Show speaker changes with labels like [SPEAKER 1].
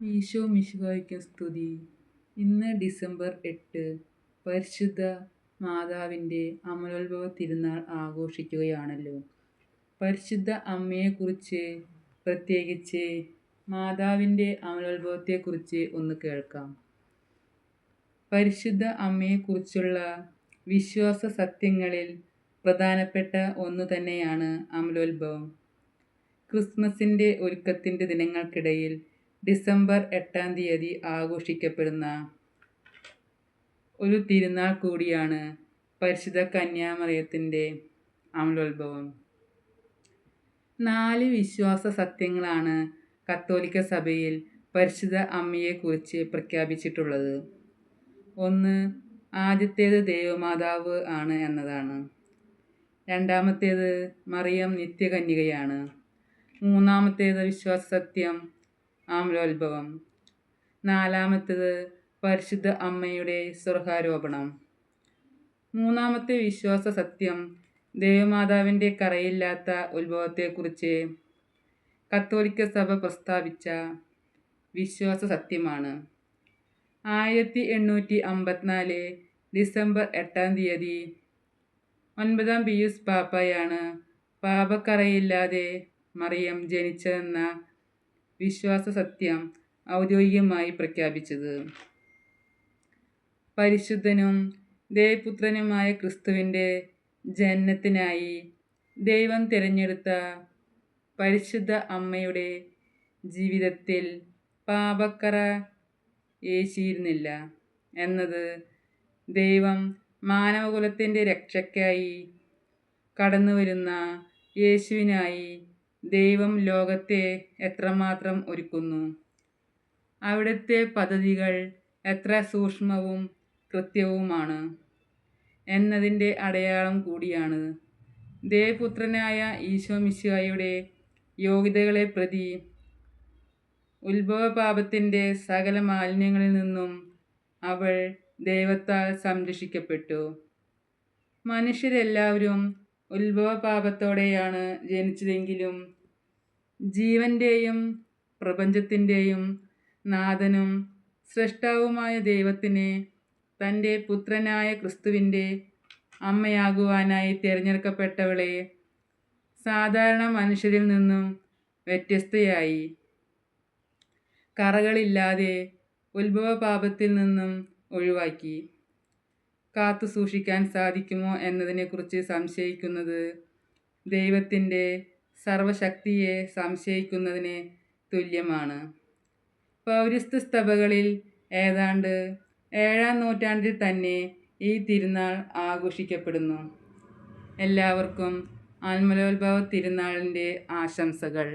[SPEAKER 1] ഈശോ മിശുഹായ്ക്ക് സ്തുതി. ഇന്ന് ഡിസംബർ എട്ട് പരിശുദ്ധ മാതാവിന്റെ അമലോത്ഭവ തിരുനാൾ ആഘോഷിക്കുകയാണല്ലോ. പരിശുദ്ധ അമ്മയെക്കുറിച്ച് പ്രത്യേകിച്ച് മാതാവിന്റെ അമലോത്ഭവത്തെക്കുറിച്ച് ഒന്ന് കേൾക്കാം. പരിശുദ്ധ അമ്മയെക്കുറിച്ചുള്ള വിശ്വാസ സത്യങ്ങളിൽ പ്രധാനപ്പെട്ട ഒന്ന് തന്നെയാണ് അമലോത്ഭവം. ക്രിസ്മസിന്റെ ഒരുക്കത്തിന്റെ ദിനങ്ങൾക്കിടയിൽ ഡിസംബർ എട്ടാം തീയതി ആഘോഷിക്കപ്പെടുന്ന ഒരു തിരുനാൾ കൂടിയാണ് പരിശുദ്ധ കന്യാമറിയത്തിന്റെ അമലോത്ഭവം. നാല് വിശ്വാസ സത്യങ്ങളാണ് കത്തോലിക്ക സഭയിൽ പരിശുദ്ധ അമ്മയെക്കുറിച്ച് പ്രഖ്യാപിച്ചിട്ടുള്ളത്. ഒന്ന് ആദ്യത്തേത് ദേവമാതാവ് ആണ് എന്നതാണ്. രണ്ടാമത്തേത് മറിയം നിത്യകന്യകയാണ്. മൂന്നാമത്തേത് വിശ്വാസ സത്യം ആമലോത്ഭവം നാലാമത്തേത് പരിശുദ്ധ അമ്മയുടെ സ്വർഗാരോപണം. മൂന്നാമത്തെ വിശ്വാസ സത്യം ദേവമാതാവിന്റെ കറയില്ലാത്ത ഉത്ഭവത്തെക്കുറിച്ച് കത്തോലിക്ക സഭ പ്രസ്താവിച്ച വിശ്വാസ സത്യമാണ് ആയിരത്തി എണ്ണൂറ്റി അമ്പത്തിനാല് ഡിസംബർ എട്ടാം തീയതി ഒൻപതാം പിയൂസ് പാപ്പയാണ് പാപക്കറയില്ലാതെ മറിയം ജനിച്ചതെന്ന വിശ്വാസ സത്യം ഔദ്യോഗികമായി പ്രഖ്യാപിച്ചത്. പരിശുദ്ധനും ദേവപുത്രനുമായ ക്രിസ്തുവിന്റെ ജനനത്തിനായി ദൈവം തിരഞ്ഞെടുത്ത പരിശുദ്ധ അമ്മയുടെ ജീവിതത്തിൽ പാപക്കറ ഏശിയിരുന്നില്ല എന്നത് ദൈവം മാനവകുലത്തിന്റെ രക്ഷയ്ക്കായി കടന്നു വരുന്ന യേശുവിനായി ദൈവം ലോകത്തെ എത്രമാത്രം ഒരുക്കുന്നു? അവിടുത്തെ പദ്ധതികൾ എത്ര സൂക്ഷ്മവും കൃത്യവുമാണ് എന്നതിന്റെ അടയാളം കൂടിയാണ്. ദേവപുത്രനായ ഈശോ മിശിഹായുടെ യോഗ്യതകളെ പ്രതി ഉത്ഭവപാപത്തിന്റെ സകല മാലിന്യങ്ങളിൽ നിന്നും അവൾ ദൈവത്താൽ സംരക്ഷിക്കപ്പെട്ടു. മനുഷ്യരെല്ലാവരും ഉത്ഭവപാപത്തോടെയാണ് ജനിച്ചതെങ്കിലും ജീവന്റെയും പ്രപഞ്ചത്തിന്റെയും നാഥനും സൃഷ്ടാവുമായ ദൈവത്തിന് തന്റെ പുത്രനായ ക്രിസ്തുവിന്റെ അമ്മയാകുവാനായി തിരഞ്ഞെടുക്കപ്പെട്ടവളെ സാധാരണ മനുഷ്യരിൽ നിന്നും വ്യത്യസ്തയായി. കറകളില്ലാതെ ഉത്ഭവപാപത്തിൽ നിന്നും ഒഴിവാക്കി. കാത്തു സൂക്ഷിക്കാൻ സാധിക്കുമോ എന്നതിനെക്കുറിച്ച് സംശയിക്കുന്നത് ദൈവത്തിന്റെ സർവശക്തിയെ സംശയിക്കുന്നതിന് തുല്യമാണ്. പൗരസ്ത്യ സ്തഭകളിൽ ഏതാണ്ട് ഏഴാം നൂറ്റാണ്ടിൽ തന്നെ ഈ തിരുനാൾ ആഘോഷിക്കപ്പെടുന്നു. എല്ലാവർക്കും ആത്മലോത്ഭവ തിരുനാളിന്റെ ആശംസകൾ.